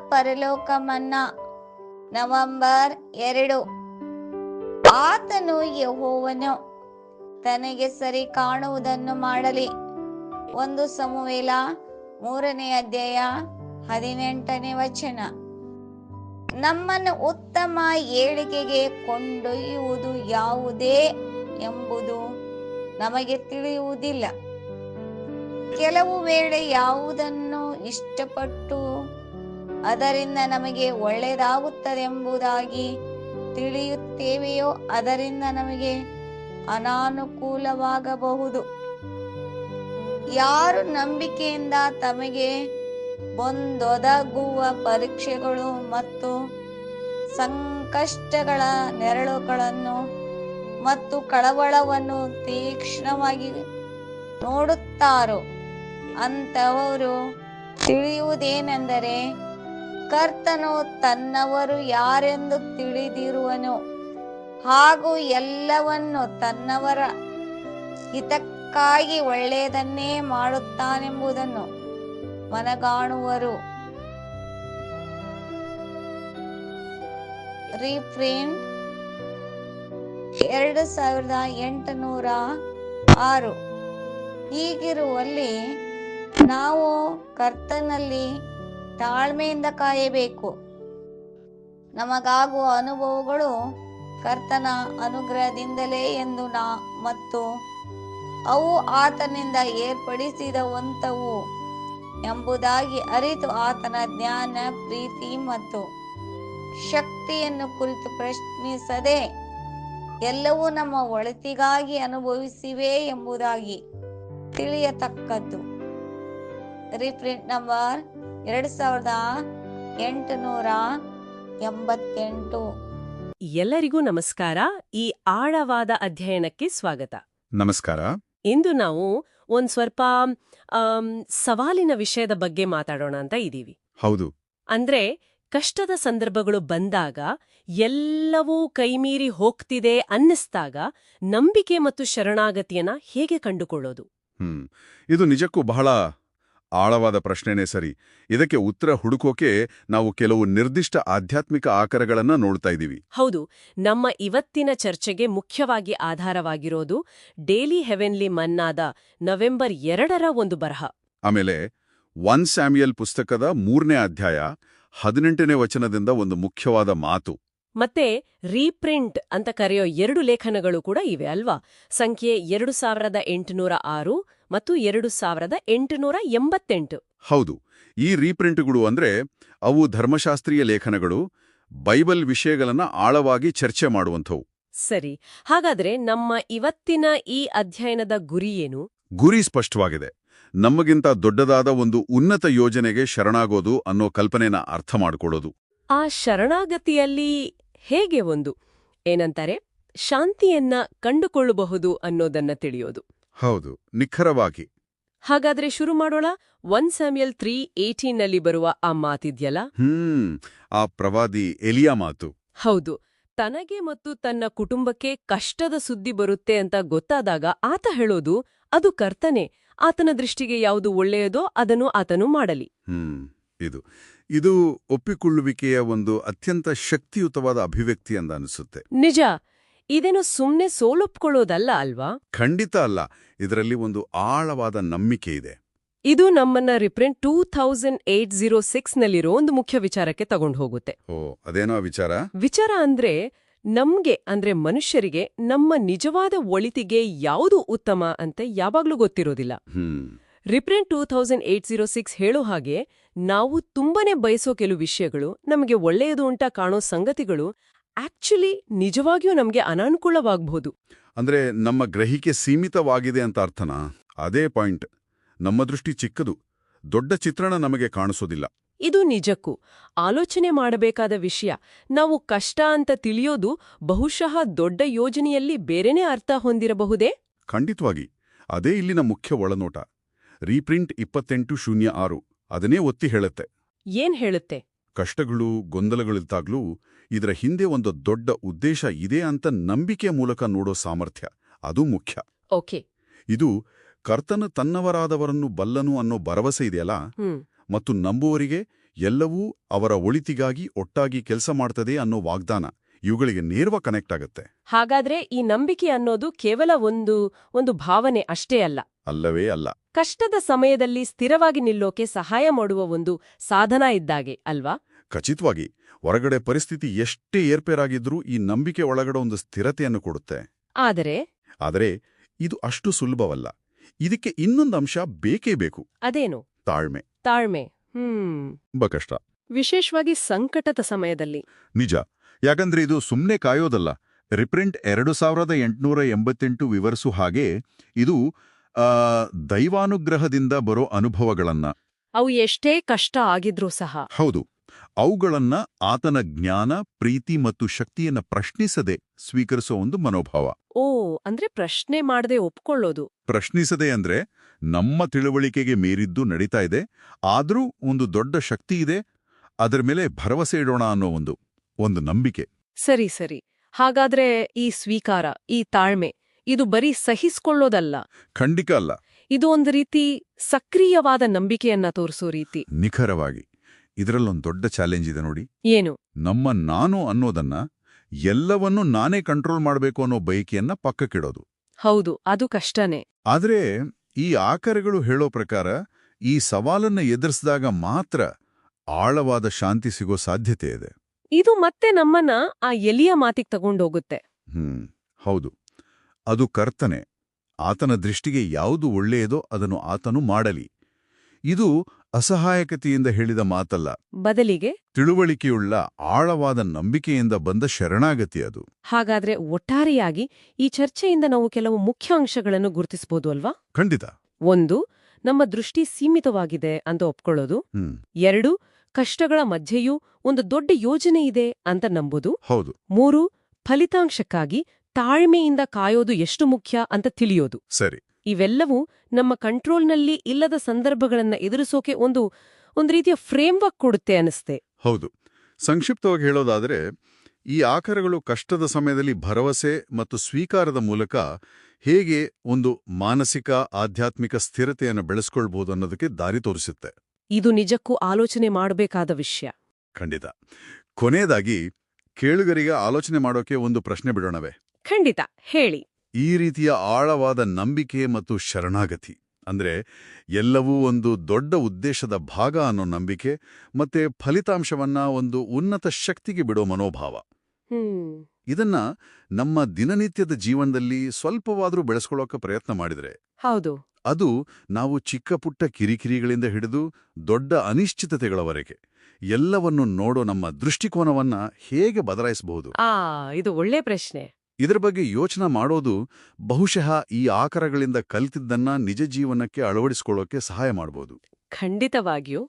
ಅನುದಿನದ ಪರಲೋಕ ನವೆಂಬರ್ ಎರಡು. ಆತನು ಯಹೋವನು ತನಗೆ ಸರಿ ಕಾಣುವುದನ್ನು ಮಾಡಲಿ. ಒಂದು ಸಮುವೇಲ ಮೂರನೇ ಅಧ್ಯಾಯ ಹದಿನೆಂಟನೇ ವಚನ. ನಮ್ಮನ್ನು ಉತ್ತಮ ಏಳಿಗೆಗೆ ಕೊಂಡೊಯ್ಯುವುದು ಯಾವುದೇ ಎಂಬುದು ನಮಗೆ ತಿಳಿಯುವುದಿಲ್ಲ. ಕೆಲವು ವೇಳೆ ಯಾವುದನ್ನು ಇಷ್ಟಪಟ್ಟು ಅದರಿಂದ ನಮಗೆ ಒಳ್ಳೆಯದಾಗುತ್ತದೆಂಬುದಾಗಿ ತಿಳಿಯುತ್ತೇವೆಯೋ? ಅದರಿಂದ ನಮಗೆ ಅನಾನುಕೂಲವಾಗಬಹುದು. ಯಾರು ನಂಬಿಕೆಯಿಂದ ತಮಗೆ ಒಂದೊದಗುವ ಪರೀಕ್ಷೆಗಳು ಮತ್ತು ಸಂಕಷ್ಟಗಳ ನೆರಳುಗಳನ್ನು ಮತ್ತು ಕಳವಳವನ್ನು ತೀಕ್ಷ್ಣವಾಗಿ ನೋಡುತ್ತಾರೋ? ಅಂತವರು ತಿಳಿಯುವುದೇನೆಂದರೆ ಕರ್ತನು ತನ್ನವರು ಯಾರೆಂದು ತಿಳಿದಿರುವನು ಹಾಗೂ ಎಲ್ಲವನ್ನು ತನ್ನವರ ಹಿತಕ್ಕಾಗಿ ಒಳ್ಳೆಯದನ್ನೇ ಮಾಡುತ್ತಾನೆಂಬುದನ್ನು ಮನಗಾಣುವರು. ರೀಪ್ರಿಂಟ್ ಎರಡು ಸಾವಿರದ ಎಂಟುನೂರ ಆರು. ಹೀಗಿರುವಲ್ಲಿ ನಾವು ಕರ್ತನಲ್ಲಿ ತಾಳ್ಮೆಯಿಂದ ಕಾಯಬೇಕು. ನಮಗಾಗುವ ಅನುಭವಗಳು ಕರ್ತನ ಅನುಗ್ರಹದಿಂದಲೇ ಎಂದು ನಾ ಮತ್ತು ಅವು ಆತನಿಂದ ಏರ್ಪಡಿಸಿದವಂತವು ಎಂಬುದಾಗಿ ಅರಿತು ಆತನ ಜ್ಞಾನ, ಪ್ರೀತಿ ಮತ್ತು ಶಕ್ತಿಯನ್ನು ಕುರಿತು ಪ್ರಶ್ನಿಸದೆ ಎಲ್ಲವೂ ನಮ್ಮ ಒಳಿತಿಗಾಗಿ ಅನುಭವಿಸಿವೆ ಎಂಬುದಾಗಿ ತಿಳಿಯತಕ್ಕದ್ದು. ರೀಪ್ರಿಂಟ್ ನಂಬರ್ ಎರಡ್ ಸಾವಿರದ ಎಂಟುನೂರ ಎಂಬತ್ತೆಂಟು. ಎಲ್ಲರಿಗೂ ನಮಸ್ಕಾರ. ಈ ಆಳವಾದ ಅಧ್ಯಯನಕ್ಕೆ ಸ್ವಾಗತ. ನಮಸ್ಕಾರ. ಇಂದು ನಾವು ಒಂದ್ ಸ್ವಲ್ಪ ಸವಾಲಿನ ವಿಷಯದ ಬಗ್ಗೆ ಮಾತಾಡೋಣ ಅಂತ ಇದ್ದೀವಿ. ಹೌದು. ಅಂದ್ರೆ ಕಷ್ಟದ ಸಂದರ್ಭಗಳು ಬಂದಾಗ ಎಲ್ಲವೂ ಕೈಮೀರಿ ಹೋಗ್ತಿದೆ ಅನ್ನಿಸ್ದಾಗ ನಂಬಿಕೆ ಮತ್ತು ಶರಣಾಗತಿಯನ್ನ ಹೇಗೆ ಕಂಡುಕೊಳ್ಳೋದು? ಹ್ಮ್. ಇದು ನಿಜಕ್ಕೂ ಬಹಳ ಆಳವಾದ ಪ್ರಶ್ನೆನೇ ಸರಿ. ಇದಕ್ಕೆ ಉತ್ತರ ಹುಡುಕೋಕೆ ನಾವು ಕೆಲವು ನಿರ್ದಿಷ್ಟ ಆಧ್ಯಾತ್ಮಿಕ ಆಕರಗಳನ್ನು ನೋಡ್ತಾ ಇದ್ದೀವಿ. ಹೌದು ನಮ್ಮ ಇವತ್ತಿನ ಚರ್ಚೆಗೆ ಮುಖ್ಯವಾಗಿ ಆಧಾರವಾಗಿರೋದು ಡೇಲಿ ಹೆವೆನ್ಲಿ ಮನ್ನಾದ ನವೆಂಬರ್ ಎರಡರ ಒಂದು ಬರಹ. ಆಮೇಲೆ ಒನ್ ಸ್ಯಾಮ್ಯಲ್ ಪುಸ್ತಕದ ಮೂರನೇ ಅಧ್ಯಾಯ ಹದಿನೆಂಟನೇ ವಚನದಿಂದ ಒಂದು ಮುಖ್ಯವಾದ ಮಾತು. ಮತ್ತೆ ರೀಪ್ರಿಂಟ್ ಅಂತ ಕರೆಯೋ ಎರಡು ಲೇಖನಗಳು ಕೂಡ ಇವೆ ಅಲ್ವಾ? ಸಂಖ್ಯೆ ಎರಡು ಸಾವಿರದ ಎಂಟುನೂರ ಆರು ಮತ್ತು ಎರಡು ಸಾವಿರದ ಎಂಟುನೂರ ಎಂಬತ್ತೆಂಟು. ಹೌದು ಈ ರೀಪ್ರಿಂಟ್ಗಳು ಅಂದ್ರೆ ಅವು ಧರ್ಮಶಾಸ್ತ್ರೀಯ ಲೇಖನಗಳು ಬೈಬಲ್ ವಿಷಯಗಳನ್ನ ಆಳವಾಗಿ ಚರ್ಚೆ ಮಾಡುವಂಥವು. ಸರಿ ಹಾಗಾದ್ರೆ ನಮ್ಮ ಇವತ್ತಿನ ಈ ಅಧ್ಯಯನದ ಗುರಿ ಏನು? ಗುರಿ ಸ್ಪಷ್ಟವಾಗಿದೆ. ನಮಗಿಂತ ದೊಡ್ಡದಾದ ಒಂದು ಉನ್ನತ ಯೋಜನೆಗೆ ಶರಣಾಗೋದು ಅನ್ನೋ ಕಲ್ಪನೆನ ಅರ್ಥ ಮಾಡಿಕೊಳ್ಳೋದು. ಆ ಶರಣಾಗತಿಯಲ್ಲಿ ಹೇಗೆ ಒಂದು? ಏನಂತಾರೆ? ಶಾಂತಿಯನ್ನ ಕಂಡುಕೊಳ್ಳಬಹುದು ಅನ್ನೋದನ್ನ ತಿಳಿಯೋದು. ಹೌದು ನಿಖರವಾಗಿ. ಹಾಗಾದ್ರೆ ಶುರು ಮಾಡೋಣ. ಒನ್ ಸ್ಯಾಮ್ಯಲ್ ತ್ರೀ ಏಟೀನ್ನಲ್ಲಿ ಬರುವ ಆ ಮಾತಿದ್ಯಲ್ಲ? ಹ್ಮ್ ಆ ಪ್ರವಾದಿ ಎಲಿಯಾ ಮಾತು. ಹೌದು. ತನಗೆ ಮತ್ತು ತನ್ನ ಕುಟುಂಬಕ್ಕೆ ಕಷ್ಟದ ಸುದ್ದಿ ಬರುತ್ತೆ ಅಂತ ಗೊತ್ತಾದಾಗ ಆತ ಹೇಳೋದು ಅದು ಕರ್ತನೆ. ಆತನ ದೃಷ್ಟಿಗೆ ಯಾವುದು ಒಳ್ಳೆಯದೋ ಅದನ್ನು ಆತನು ಮಾಡಲಿ. ಹ್ಮ್ ಇದು. ಇದು ಒಪ್ಪಿಕೊಳ್ಳುವಿಕೆಯ ಒಂದು ಅತ್ಯಂತ ಶಕ್ತಿಯುತವಾದ ಅಭಿವ್ಯಕ್ತಿ ಅಂತ ಅನಿಸುತ್ತೆ. ನಿಜ. ಇದೇನು ಸುಮ್ಮನೆ ಸೋಲೊಪ್ಕೊಳ್ಳೋದಲ್ಲ ಅಲ್ವಾ? ಖಂಡಿತ ಅಲ್ಲ. ಇದರಲ್ಲಿ ಒಂದು ಆಳವಾದ ನಂಬಿಕೆ ಇದೆ. ಇದು ನಮ್ಮನ್ನ reprint two thousand eight zero ಸಿಕ್ಸ್ನಲ್ಲಿರೋ ಒಂದು ಮುಖ್ಯ ವಿಚಾರಕ್ಕೆ ತಗೊಂಡು ಹೋಗುತ್ತೆ. ಓ ಅದೇನೋ ವಿಚಾರ? ವಿಚಾರ ಅಂದ್ರೆ ನಮ್ಗೆ ಅಂದ್ರೆ ಮನುಷ್ಯರಿಗೆ ನಮ್ಮ ನಿಜವಾದ ಒಳಿತಿಗೆ ಯಾವುದು ಉತ್ತಮ ಅಂತ ಯಾವಾಗ್ಲೂ ಗೊತ್ತಿರೋದಿಲ್ಲ. Reprint two thousand eight zero six ಹೇಳೋ ಹಾಗೆ ನಾವು ತುಂಬನೇ ಬಯಸೋ ಕೆಲವು ವಿಷಯಗಳು ನಮಗೆ ಒಳ್ಳೆಯದು ಅಂತ ಕಾಣೋ ಸಂಗತಿಗಳು ಆಕ್ಚುಲಿ ನಿಜವಾಗಿಯೂ ನಮಗೆ ಅನಾನುಕೂಲವಾಗಬಹುದು ಅಂದ್ರೆ ನಮ್ಮ ಗ್ರಹಿಕೆ ಸೀಮಿತವಾಗಿದೆ ಅಂತ ಅರ್ಥನಾ? ಅದೇ ಪಾಯಿಂಟ್. ನಮ್ಮ ದೃಷ್ಟಿ ಚಿಕ್ಕದು. ದೊಡ್ಡ ಚಿತ್ರಣ ನಮಗೆ ಕಾಣಿಸೋದಿಲ್ಲ. ಇದು ನಿಜಕ್ಕೂ. ಆಲೋಚನೆ ಮಾಡಬೇಕಾದ ವಿಷಯ. ನಾವು ಕಷ್ಟ ಅಂತ ತಿಳಿಯೋದು ಬಹುಶಃ ದೊಡ್ಡ ಯೋಜನೆಯಲ್ಲಿ ಬೇರೆನೇ ಅರ್ಥ ಹೊಂದಿರಬಹುದೇ? ಖಂಡಿತವಾಗಿ. ಅದೇ ಇಲ್ಲಿನ ಮುಖ್ಯ ಒಳನೋಟ. ರೀಪ್ರಿಂಟ್ ಇಪ್ಪತ್ತೆಂಟು ಶೂನ್ಯ ಆರು. ಅದನ್ನೇ ಒತ್ತಿ ಹೇಳುತ್ತೆ. ಏನ್ ಹೇಳುತ್ತೆ? ಕಷ್ಟಗಳು ಗೊಂದಲಗಳಿದ್ದಾಗ್ಲೂ ಇದರ ಹಿಂದೆ ಒಂದು ದೊಡ್ಡ ಉದ್ದೇಶ ಇದೆ ಅಂತ ನಂಬಿಕೆ ಮೂಲಕ ನೋಡೋ ಸಾಮರ್ಥ್ಯ. ಅದು ಮುಖ್ಯ. ಓಕೆ. ಇದು ಕರ್ತನ ತನ್ನವರಾದವರನ್ನು ಬಲ್ಲನು ಅನ್ನೋ ಭರವಸೆ ಇದೆಯಲ್ಲ? ಮತ್ತು ನಂಬುವರಿಗೆ ಎಲ್ಲವೂ ಅವರ ಒಳಿತಿಗಾಗಿ ಒಟ್ಟಾಗಿ ಕೆಲಸ ಮಾಡ್ತದೆ ಅನ್ನೋ ವಾಗ್ದಾನ ಇವುಗಳಿಗೆ ನೇರ್ವ ಕನೆಕ್ಟ್ ಆಗುತ್ತೆ. ಹಾಗಾದ್ರೆ ಈ ನಂಬಿಕೆ ಅನ್ನೋದು ಕೇವಲ ಒಂದು ಒಂದು ಭಾವನೆ ಅಷ್ಟೇ ಅಲ್ಲ. ಅಲ್ಲವೇ ಅಲ್ಲ. ಕಷ್ಟದ ಸಮಯದಲ್ಲಿ ಸ್ಥಿರವಾಗಿ ನಿಲ್ಲೋಕೆ ಸಹಾಯ ಮಾಡುವ ಒಂದು ಸಾಧನ ಇದ್ದಾಗೆ ಅಲ್ವಾ? ಖಚಿತವಾಗಿ ಹೊರಗಡೆ ಪರಿಸ್ಥಿತಿ ಎಷ್ಟೇ ಏರ್ಪೇರಾಗಿದ್ರೂ ಈ ನಂಬಿಕೆ ಒಳಗಡೆ ಒಂದು ಸ್ಥಿರತೆಯನ್ನು ಕೊಡುತ್ತೆ. ಆದರೆ? ಆದರೆ ಇದು ಅಷ್ಟು ಸುಲಭವಲ್ಲ. ಇದಕ್ಕೆ ಇನ್ನೊಂದು ಅಂಶ ಬೇಕೇ ಬೇಕು. ಅದೇನು? ತಾಳ್ಮೆ. ತಾಳ್ಮೆ. ಹ್ಮ್. ತುಂಬಾ ಕಷ್ಟ. ವಿಶೇಷವಾಗಿ ಸಂಕಟದ ಸಮಯದಲ್ಲಿ. ನಿಜ. ಯಾಕಂದ್ರೆ ಇದು ಸುಮ್ನೆ ಕಾಯೋದಲ್ಲ. ರಿಪ್ರಿಂಟ್ ಎರಡು ಸಾವಿರದ ಎಂಟುನೂರ ಎಂಬತ್ತೆಂಟು ವಿವರಿಸು ಹಾಗೆ ಇದು ದೈವಾನುಗ್ರಹದಿಂದ ಬರೋ ಅನುಭವಗಳನ್ನ. ಅವು ಎಷ್ಟೇ ಕಷ್ಟ ಆಗಿದ್ರೂ ಸಹ. ಹೌದು. ಅವುಗಳನ್ನ ಆತನ ಜ್ಞಾನ ಪ್ರೀತಿ ಮತ್ತು ಶಕ್ತಿಯನ್ನ ಪ್ರಶ್ನಿಸದೆ ಸ್ವೀಕರಿಸೋ ಒಂದು ಮನೋಭಾವ. ಓ ಅಂದ್ರೆ ಪ್ರಶ್ನೆ ಮಾಡದೆ ಒಪ್ಕೊಳ್ಳೋದು. ಪ್ರಶ್ನಿಸದೆ ಅಂದ್ರೆ ನಮ್ಮ ತಿಳುವಳಿಕೆಗೆ ಮೀರಿದ್ದು ನಡೀತಾ ಇದೆ ಆದರೂ ಒಂದು ದೊಡ್ಡ ಶಕ್ತಿ ಇದೆ ಅದರ ಮೇಲೆ ಭರವಸೆ ಇಡೋಣ ಅನ್ನೋ ಒಂದು ಒಂದು ನಂಬಿಕೆ. ಸರಿ ಸರಿ. ಹಾಗಾದ್ರೆ ಈ ಸ್ವೀಕಾರ ಈ ತಾಳ್ಮೆ ಇದು ಬರೀ ಸಹಿಸ್ಕೊಳ್ಳೋದಲ್ಲ? ಖಂಡಿತ ಅಲ್ಲ. ಇದು ಒಂದು ರೀತಿ ಸಕ್ರಿಯವಾದ ನಂಬಿಕೆಯನ್ನ ತೋರಿಸೋ ರೀತಿ. ನಿಖರವಾಗಿ. ಇದರಲ್ಲೊಂದು ದೊಡ್ಡ ಚಾಲೆಂಜ್ ಇದೆ ನೋಡಿ. ಏನು? ನಮ್ಮ ನಾನು ಅನ್ನೋದನ್ನ ಎಲ್ಲವನ್ನೂ ನಾನೇ ಕಂಟ್ರೋಲ್ ಮಾಡಬೇಕು ಅನ್ನೋ ಬಯಕೆಯನ್ನ ಪಕ್ಕಕ್ಕಿಡೋದು ಹೌದು ಅದು ಕಷ್ಟನೇ. ಆದ್ರೆ ಈ ಆಕರಗಳು ಹೇಳೋ ಪ್ರಕಾರ ಈ ಸವಾಲನ್ನ ಎದುರಿಸಿದಾಗ ಮಾತ್ರ ಆಳವಾದ ಶಾಂತಿ ಸಿಗೋ ಸಾಧ್ಯತೆ ಇದೆ. ಇದು ಮತ್ತೆ ನಮ್ಮನ್ನ ಆ ಎಲಿಯ ಮಾತಿಗೆ ತಗೊಂಡೋಗುತ್ತೆ. ಹ್ಮ್ ಹೌದು. ಅದು ಕರ್ತನೆ. ಆತನ ದೃಷ್ಟಿಗೆ ಯಾವುದು ಒಳ್ಳೆಯದೋ ಅದನ್ನು ಆತನು ಮಾಡಲಿ. ಇದು ಅಸಹಾಯಕತೆಯಿಂದ ಹೇಳಿದ ಮಾತಲ್ಲ. ಬದಲಿಗೆ ತಿಳುವಳಿಕೆಯುಳ್ಳ ಆಳವಾದ ನಂಬಿಕೆಯಿಂದ ಬಂದ ಶರಣಾಗತಿ ಅದು. ಹಾಗಾದ್ರೆ ಒಟ್ಟಾರೆಯಾಗಿ ಈ ಚರ್ಚೆಯಿಂದ ನಾವು ಕೆಲವು ಮುಖ್ಯ ಅಂಶಗಳನ್ನು ಗುರುತಿಸಬಹುದು ಅಲ್ವಾ? ಖಂಡಿತ. ಒಂದು ನಮ್ಮ ದೃಷ್ಟಿ ಸೀಮಿತವಾಗಿದೆ ಅಂತ ಒಪ್ಕೊಳ್ಳೋದು. ಹ್ಮ್. ಎರಡು ಕಷ್ಟಗಳ ಮಧ್ಯೆಯೂ ಒಂದು ದೊಡ್ಡ ಯೋಜನೆ ಇದೆ ಅಂತ ನಂಬೋದು. ಹೌದು. ಮೂರು ಫಲಿತಾಂಶಕ್ಕಾಗಿ ತಾಳ್ಮೆಯಿಂದ ಕಾಯೋದು ಎಷ್ಟು ಮುಖ್ಯ ಅಂತ ತಿಳಿಯೋದು. ಸರಿ. ಇವೆಲ್ಲವೂ ನಮ್ಮ ಕಂಟ್ರೋಲ್ನಲ್ಲಿ ಇಲ್ಲದ ಸಂದರ್ಭಗಳನ್ನ ಎದುರಿಸೋಕೆ ಒಂದು ಒಂದು ರೀತಿಯ ಫ್ರೇಮ್ವರ್ಕ್ ಕೊಡುತ್ತೆ ಅನಿಸ್ತೆ. ಹೌದು. ಸಂಕ್ಷಿಪ್ತವಾಗಿ ಹೇಳೋದಾದರೆ ಈ ಆಕಾರಗಳು ಕಷ್ಟದ ಸಮಯದಲ್ಲಿ ಭರವಸೆ ಮತ್ತು ಸ್ವೀಕಾರದ ಮೂಲಕ ಹೇಗೆ ಒಂದು ಮಾನಸಿಕ ಆಧ್ಯಾತ್ಮಿಕ ಸ್ಥಿರತೆಯನ್ನು ಬೆಳೆಸ್ಕೊಳ್ಬೋದು ಅನ್ನೋದಕ್ಕೆ ದಾರಿ ತೋರಿಸುತ್ತೆ. ಇದು ನಿಜಕ್ಕೂ ಆಲೋಚನೆ ಮಾಡಬೇಕಾದ ವಿಷಯ. ಖಂಡಿತ. ಕೊನೆಯದಾಗಿ ಕೇಳುಗರಿಗೆ ಆಲೋಚನೆ ಮಾಡೋಕೆ ಒಂದು ಪ್ರಶ್ನೆ ಬಿಡೋಣವೇ. ಖಂಡಿತ. ಹೇಳಿ. ಈ ರೀತಿಯ ಆಳವಾದ ನಂಬಿಕೆ ಮತ್ತು ಶರಣಾಗತಿ. ಅಂದ್ರೆ ಎಲ್ಲವೂ ಒಂದು ದೊಡ್ಡ ಉದ್ದೇಶದ ಭಾಗ ಅನ್ನೋ ನಂಬಿಕೆ ಮತ್ತೆ ಫಲಿತಾಂಶವನ್ನ ಒಂದು ಉನ್ನತ ಶಕ್ತಿಗೆ ಬಿಡೋ ಮನೋಭಾವ. ಇದನ್ನ ನಮ್ಮ ದಿನನಿತ್ಯದ ಜೀವನದಲ್ಲಿ ಸ್ವಲ್ಪವಾದ್ರೂ ಬೆಳೆಸ್ಕೊಳ್ಳೋಕೆ ಪ್ರಯತ್ನ ಮಾಡಿದ್ರೆ ಹೌದು. ಅದು ನಾವು ಚಿಕ್ಕ ಪುಟ್ಟ ಕಿರಿಕಿರಿಗಳಿಂದ ಹಿಡಿದು ದೊಡ್ಡ ಅನಿಶ್ಚಿತತೆಗಳವರೆಗೆ ಎಲ್ಲವನ್ನು ನೋಡೋ ನಮ್ಮ ದೃಷ್ಟಿಕೋನವನ್ನ ಹೇಗೆ ಬದಲಾಯಿಸಬಹುದು? ಆ ಇದು ಒಳ್ಳೆ ಪ್ರಶ್ನೆ. ಇದರ ಬಗ್ಗೆ ಯೋಚನೆ ಮಾಡೋದು ಬಹುಶಃ ಈ ಆಕರಗಳಿಂದ ಕಲಿತಿದ್ದನ್ನ ನಿಜ ಜೀವನಕ್ಕೆ ಅಳವಡಿಸಿಕೊಳ್ಳೋಕೆ ಸಹಾಯ ಮಾಡಬಹುದು ಖಂಡಿತವಾಗಿಯೂ.